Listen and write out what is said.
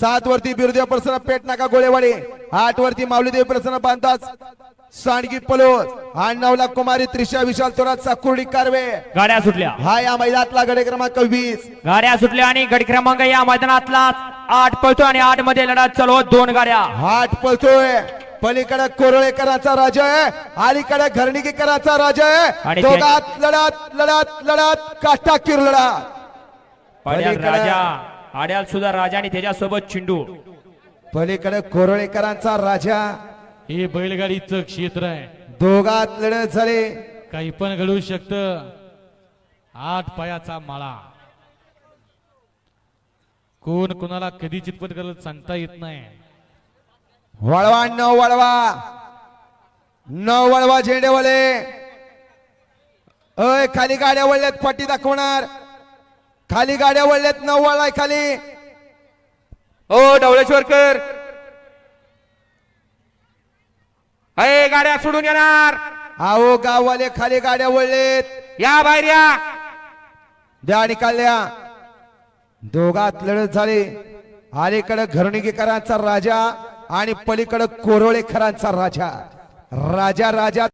सात वरती बिरुदेव प्रसन्न पेट नाका गोळेवाडी आठ वरती माऊलीदेव प्रसन्न बांधाच सांडगी पलोस आणि नवला कुमारी त्रिशा विशाल थोरात साकुर्डी कारवे. गाड्या सुटल्या. हा या मैदानातला गडे क्रमांक वीस. गाड्या सुटल्या आणि गडी क्रमांक या मैदानातला आठ पळतो आणि आठमध्ये लढत चालू दोन गाड्या. हाट पळतोय. पलीकडे कोरळेकरांचा राजा आहे. अलीकडे घरणीकरांचा राजा आहे. आणि दोघात लढत लढत लढत काष्टा किर पाड्याल पलीकडे- राजा. आड्याल सुद्धा राजा आणि त्याच्यासोबत चिंडू. पलीकडे कोरळेकरांचा राजा. हे बैलगाडीचं क्षेत्र आहे. दोघात लढत झाले. काही पण घडू शकत. आठ पायाचा माळा. कोण कोणाला कधी चितपट करत सांगता येत नाही. वळवा न वळवा. न वळवा झेंडेवाले. अय खाली गाड्या वळल्यात पट्टी दाखवणार. खाली गाड्या वळल्यात न वळलाय खाली. हो डवळेश्वरकर. अय गाड्या सोडून येणार. आहो गाववाले खाली गाड्या वळलेत. या बाहेर या. द्या निकाल्या दोघात लढत झाली. अलीकडे घरणीकरांचा राजा आणि पलीकडे कोरोळेकरांचा राजा. राजा राजा.